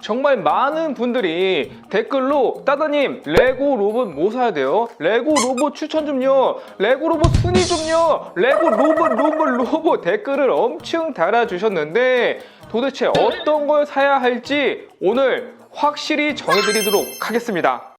정말 많은 분들이 댓글로 따다님 레고 로봇 뭐 사야 돼요? 레고 로봇 추천 좀요. 레고 로봇 순위 좀요. 레고 로봇 로봇 로봇 댓글을 엄청 달아주셨는데 도대체 어떤 걸 사야 할지 오늘 확실히 정해드리도록 하겠습니다.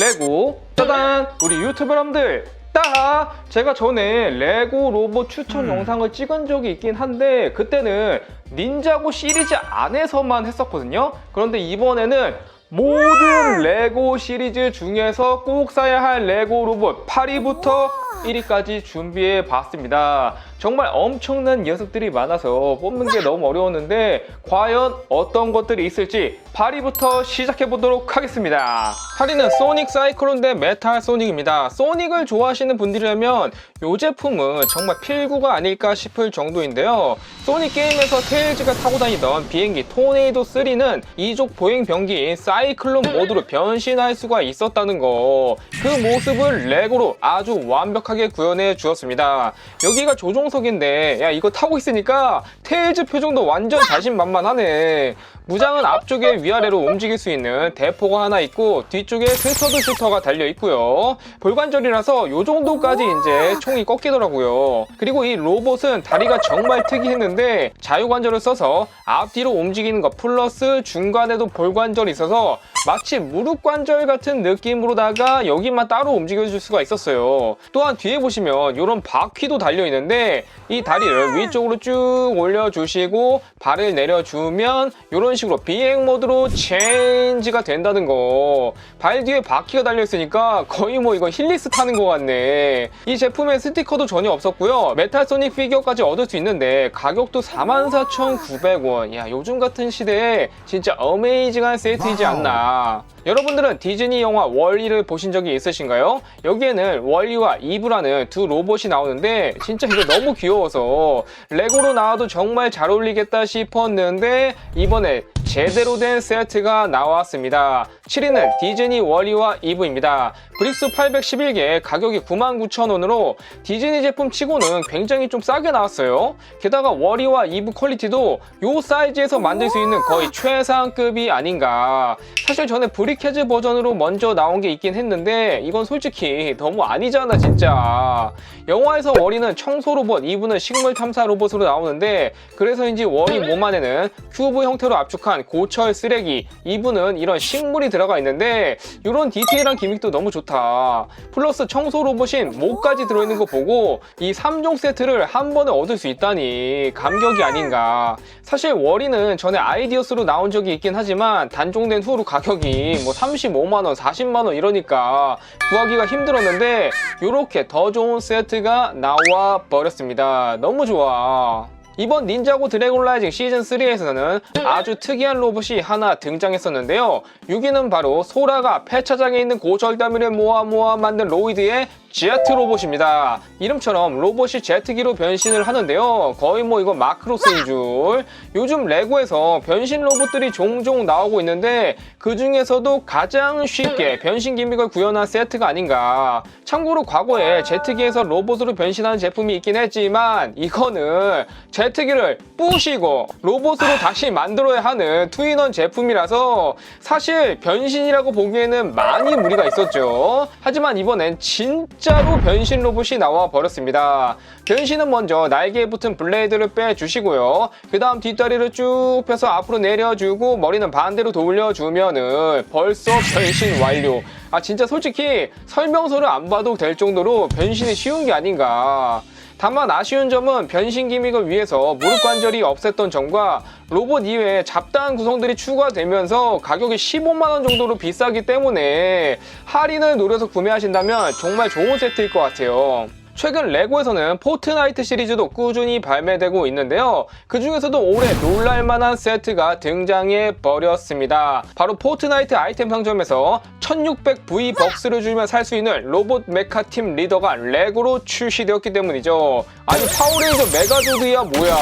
레고 짜잔 우리 유튜버 여러분들 따 제가 전에 레고 로봇 추천 영상을 찍은 적이 있긴 한데 그때는 닌자고 시리즈 안에서만 했었거든요. 그런데 이번에는 모든 레고 시리즈 중에서 꼭 사야 할 레고 로봇 8위부터 1위까지 준비해 봤습니다. 정말 엄청난 녀석들이 많아서 뽑는 게 너무 어려웠는데 과연 어떤 것들이 있을지 8위부터 시작해 보도록 하겠습니다. 8위는 소닉 사이클론 대 메탈 소닉입니다. 소닉을 좋아하시는 분들이라면 이 제품은 정말 필구가 아닐까 싶을 정도인데요. 소닉 게임에서 테일즈가 타고 다니던 비행기 토네이도 3는 이족 보행 병기인 사이클론 모드로 변신할 수가 있었다는 거. 그 모습을 레고로 아주 완벽하게 구현해 주었습니다. 여기가 조종 석인데 야 이거 타고 있으니까 테일즈 표정도 완전 자신만만하네. 무장은 앞쪽에 위아래로 움직일 수 있는 대포가 하나 있고 뒤쪽에 스터드 슈터가 달려 있고요. 볼관절이라서 요 정도까지 이제 총이 꺾이더라고요. 그리고 이 로봇은 다리가 정말 특이했는데 자유관절을 써서 앞뒤로 움직이는 것 플러스 중간에도 볼관절이 있어서 마치 무릎 관절 같은 느낌으로다가 여기만 따로 움직여줄 수가 있었어요. 또한 뒤에 보시면 이런 바퀴도 달려 있는데 이 다리를 위쪽으로 쭉 올려주시고 발을 내려주면 이런 식으로 비행 모드로 체인지가 된다는 거. 발 뒤에 바퀴가 달려 있으니까 거의 뭐 이거 힐리스 타는 것 같네. 이 제품에 스티커도 전혀 없었고요. 메탈 소닉 피규어까지 얻을 수 있는데 가격도 44,900원. 야 요즘 같은 시대에 진짜 어메이징한 세트이지 않나. 여러분들은 디즈니 영화 월리를 보신 적이 있으신가요? 여기에는 월리와 이브라는 두 로봇이 나오는데 진짜 이거 너무 귀여워서 레고로 나와도 정말 잘 어울리겠다 싶었는데 이번에 제대로 된 세트가 나왔습니다. 7위는 디즈니 월리와 이브입니다. 브릭스 811개 가격이 99,000원으로 디즈니 제품 치고는 굉장히 좀 싸게 나왔어요. 게다가 월리와 이브 퀄리티도 요 사이즈에서 만들 수 있는 거의 최상급이 아닌가. 사실 전에 브리케즈 버전으로 먼저 나온 게 있긴 했는데 이건 솔직히 너무 아니잖아 진짜. 영화에서 월이는 청소 로봇, 이브는 식물 탐사 로봇으로 나오는데 그래서인지 월이 몸 안에는 큐브 형태로 압축한 고철 쓰레기, 이브는 이런 식물이 들어가 있는데 이런 디테일한 기믹도 너무 좋다. 플러스 청소 로봇인 목까지 들어있는 거 보고 이 3종 세트를 한 번에 얻을 수 있다니 감격이 아닌가. 사실 월이는 전에 아이디어스로 나온 적이 있긴 하지만 단종된 후로 가격이 뭐 35만원, 40만원 이러니까 구하기가 힘들었는데 이렇게 더 좋은 세트가 나와 버렸습니다. 너무 좋아. 이번 닌자고 드래곤 라이징 시즌 3에서는 아주 특이한 로봇이 하나 등장했었는데요. 6위는 바로 소라가 폐차장에 있는 고철더미를 모아 모아 만든 로이드의 제트 로봇입니다. 이름처럼 로봇이 제트기로 변신을 하는데요. 거의 뭐 이거 마크로스인 줄. 요즘 레고에서 변신 로봇들이 종종 나오고 있는데 그 중에서도 가장 쉽게 변신 기믹을 구현한 세트가 아닌가. 참고로 과거에 제트기에서 로봇으로 변신하는 제품이 있긴 했지만 이거는 제 트기를 부시고 로봇으로 다시 만들어야 하는 투인원 제품이라서 사실 변신이라고 보기에는 많이 무리가 있었죠. 하지만 이번엔 진짜로 변신 로봇이 나와 버렸습니다. 변신은 먼저 날개에 붙은 블레이드를 빼주시고요. 그 다음 뒷다리를 쭉 펴서 앞으로 내려주고 머리는 반대로 돌려주면은 벌써 변신 완료. 아 진짜 솔직히 설명서를 안 봐도 될 정도로 변신이 쉬운 게 아닌가. 다만 아쉬운 점은 변신 기믹을 위해서 무릎 관절이 없앴던 점과 로봇 이외에 잡다한 구성들이 추가되면서 가격이 15만원 정도로 비싸기 때문에 할인을 노려서 구매하신다면 정말 좋은 세트일 것 같아요. 최근 레고에서는 포트나이트 시리즈도 꾸준히 발매되고 있는데요. 그 중에서도 올해 놀랄만한 세트가 등장해 버렸습니다. 바로 포트나이트 아이템 상점에서 1600V 벅스를 주면 살 수 있는 로봇 메카 팀 리더가 레고로 출시되었기 때문이죠. 아니 파워레인저 메가조드야 뭐야.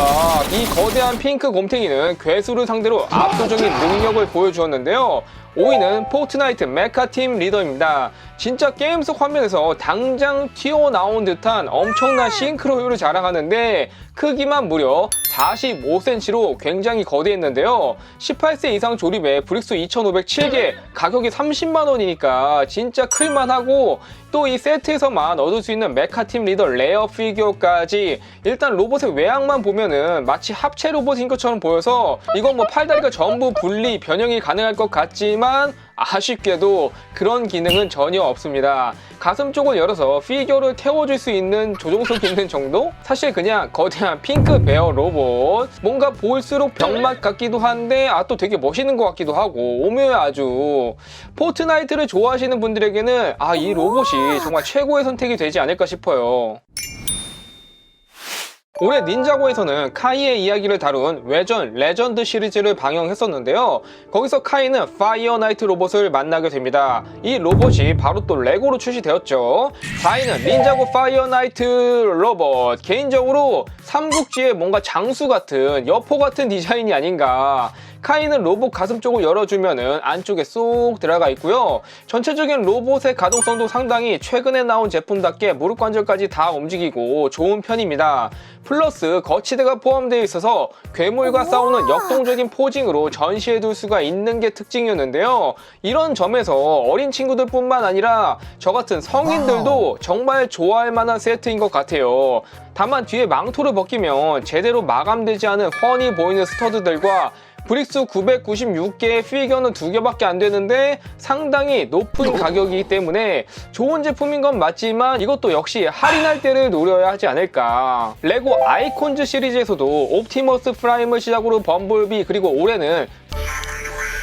이 거대한 핑크 곰탱이는 괴수를 상대로 압도적인 능력을 보여주었는데요. 5위는 포트나이트 메카 팀 리더입니다. 진짜 게임 속 화면에서 당장 튀어나온 듯한 엄청난 싱크로 효율을 자랑하는데 크기만 무려 45cm로 굉장히 거대했는데요. 18세 이상 조립에 브릭스 2,507개, 가격이 30만 원이니까 진짜 클만하고 또 이 세트에서만 얻을 수 있는 메카팀 리더 레어 피규어까지 일단 로봇의 외양만 보면은 마치 합체 로봇인 것처럼 보여서 이건 뭐 팔다리가 전부 분리 변형이 가능할 것 같지만 아쉽게도 그런 기능은 전혀 없습니다. 가슴 쪽을 열어서 피규어를 태워줄 수 있는 조종석 있는 정도? 사실 그냥 거대한 핑크 베어 로봇. 뭔가 볼수록 병맛 같기도 한데 아 또 되게 멋있는 것 같기도 하고 오묘해 아주. 포트나이트를 좋아하시는 분들에게는 아 이 로봇이 정말 최고의 선택이 되지 않을까 싶어요. 올해 닌자고에서는 카이의 이야기를 다룬 외전 레전드 시리즈를 방영했었는데요. 거기서 카이는 파이어 나이트 로봇을 만나게 됩니다. 이 로봇이 바로 또 레고로 출시되었죠. 4위는 닌자고 파이어 나이트 로봇. 개인적으로 삼국지의 뭔가 장수 같은 여포 같은 디자인이 아닌가. 카이는 로봇 가슴 쪽을 열어주면은 안쪽에 쏙 들어가 있고요. 전체적인 로봇의 가동성도 상당히 최근에 나온 제품답게 무릎 관절까지 다 움직이고 좋은 편입니다. 플러스 거치대가 포함되어 있어서 괴물과 싸우는 역동적인 포징으로 전시해둘 수가 있는 게 특징이었는데요. 이런 점에서 어린 친구들뿐만 아니라 저 같은 성인들도 정말 좋아할 만한 세트인 것 같아요. 다만 뒤에 망토를 벗기면 제대로 마감되지 않은 훤히 보이는 스터드들과 브릭스 996개의 피규어는 두 개밖에 안 되는데 상당히 높은 가격이기 때문에 좋은 제품인 건 맞지만 이것도 역시 할인할 때를 노려야 하지 않을까. 레고 아이콘즈 시리즈에서도 옵티머스 프라임을 시작으로 범블비 그리고 올해는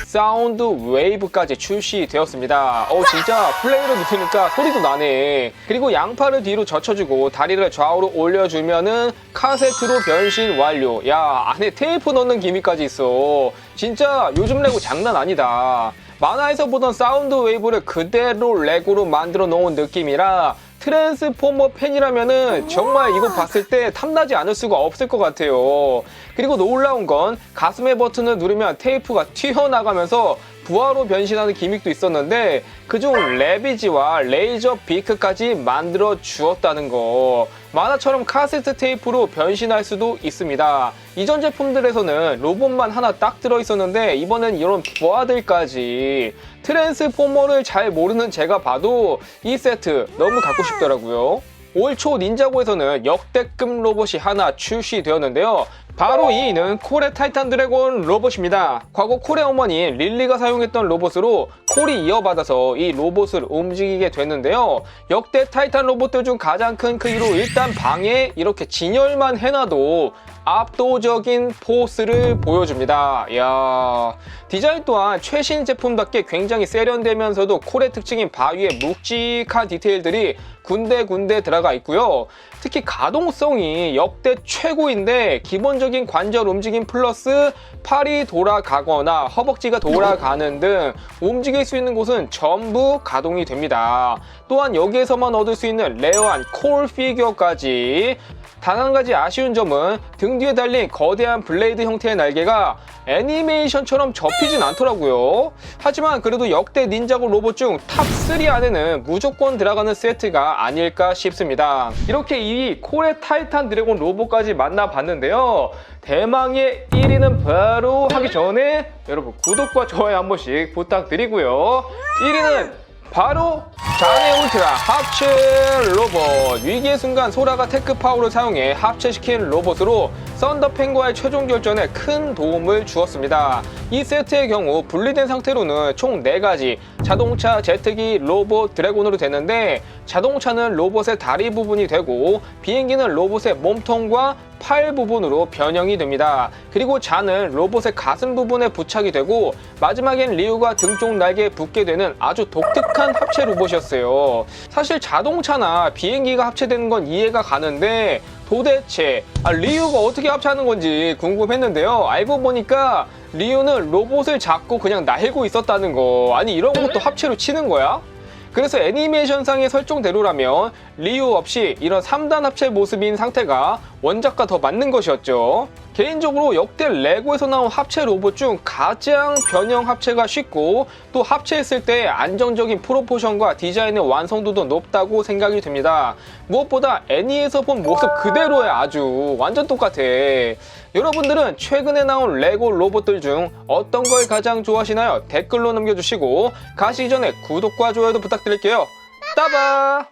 사운드 웨이브까지 출시되었습니다. 어 진짜 플레이로 느끼니까 소리도 나네. 그리고 양팔을 뒤로 젖혀주고 다리를 좌우로 올려주면은 카세트로 변신 완료. 야 안에 테이프 넣는 기미까지 있어. 진짜 요즘 레고 장난 아니다. 만화에서 보던 사운드 웨이브를 그대로 레고로 만들어 놓은 느낌이라 트랜스포머 팬이라면은 정말 이거 봤을 때 탐나지 않을 수가 없을 것 같아요. 그리고 놀라운 건 가슴의 버튼을 누르면 테이프가 튀어나가면서 부하로 변신하는 기믹도 있었는데 그중 레비지와 레이저 비크까지 만들어 주었다는 거. 만화처럼 카세트 테이프로 변신할 수도 있습니다. 이전 제품들에서는 로봇만 하나 딱 들어 있었는데 이번엔 이런 부하들까지 트랜스포머를 잘 모르는 제가 봐도 이 세트 너무 갖고 싶더라고요. 올 초 닌자고에서는 역대급 로봇이 하나 출시되었는데요. 바로 2위는 콜의 타이탄 드래곤 로봇입니다. 과거 콜의 어머니 릴리가 사용했던 로봇으로 콜이 이어받아서 이 로봇을 움직이게 됐는데요. 역대 타이탄 로봇들 중 가장 큰 크기로 일단 방에 이렇게 진열만 해놔도 압도적인 포스를 보여줍니다. 이야. 디자인 또한 최신 제품답게 굉장히 세련되면서도 콜의 특징인 바위의 묵직한 디테일들이 군데군데 들어가 있고요. 특히 가동성이 역대 최고인데 기본적인 관절 움직임 플러스 팔이 돌아가거나 허벅지가 돌아가는 등 움직일 수 있는 곳은 전부 가동이 됩니다. 또한 여기에서만 얻을 수 있는 레어한 콜 피규어까지 단 한 가지 아쉬운 점은 등 뒤에 달린 거대한 블레이드 형태의 날개가 애니메이션처럼 접히진 않더라고요. 하지만 그래도 역대 닌자고 로봇 중 탑 3 안에는 무조건 들어가는 세트가 아닐까 싶습니다. 이렇게 2위 콜의 타이탄 드래곤 로봇까지 만나봤는데요. 대망의 1위는 바로 하기 전에 여러분 구독과 좋아요 한 번씩 부탁드리고요. 1위는 바로 자네 울트라 합체 로봇 위기의 순간 소라가 테크 파워를 사용해 합체시킨 로봇으로 썬더팬과의 최종 결전에 큰 도움을 주었습니다. 이 세트의 경우 분리된 상태로는 총 4가지 자동차, 제트기, 로봇, 드래곤으로 되는데 자동차는 로봇의 다리 부분이 되고 비행기는 로봇의 몸통과 팔 부분으로 변형이 됩니다. 그리고 잔은 로봇의 가슴 부분에 부착이 되고 마지막엔 리우가 등쪽 날개에 붙게 되는 아주 독특한 합체 로봇이었어요. 사실 자동차나 비행기가 합체되는 건 이해가 가는데 도대체 아, 리우가 어떻게 합체하는 건지 궁금했는데요. 알고 보니까 리우는 로봇을 잡고 그냥 날고 있었다는 거. 아니 이런 것도 합체로 치는 거야? 그래서 애니메이션상의 설정대로라면 리우 없이 이런 3단 합체 모습인 상태가 원작과 더 맞는 것이었죠. 개인적으로 역대 레고에서 나온 합체 로봇 중 가장 변형 합체가 쉽고 또 합체했을 때 안정적인 프로포션과 디자인의 완성도도 높다고 생각이 됩니다. 무엇보다 애니에서 본 모습 그대로에 아주 완전 똑같아. 여러분들은 최근에 나온 레고 로봇들 중 어떤 걸 가장 좋아하시나요? 댓글로 남겨주시고 가시기 전에 구독과 좋아요도 부탁드릴게요. 따바!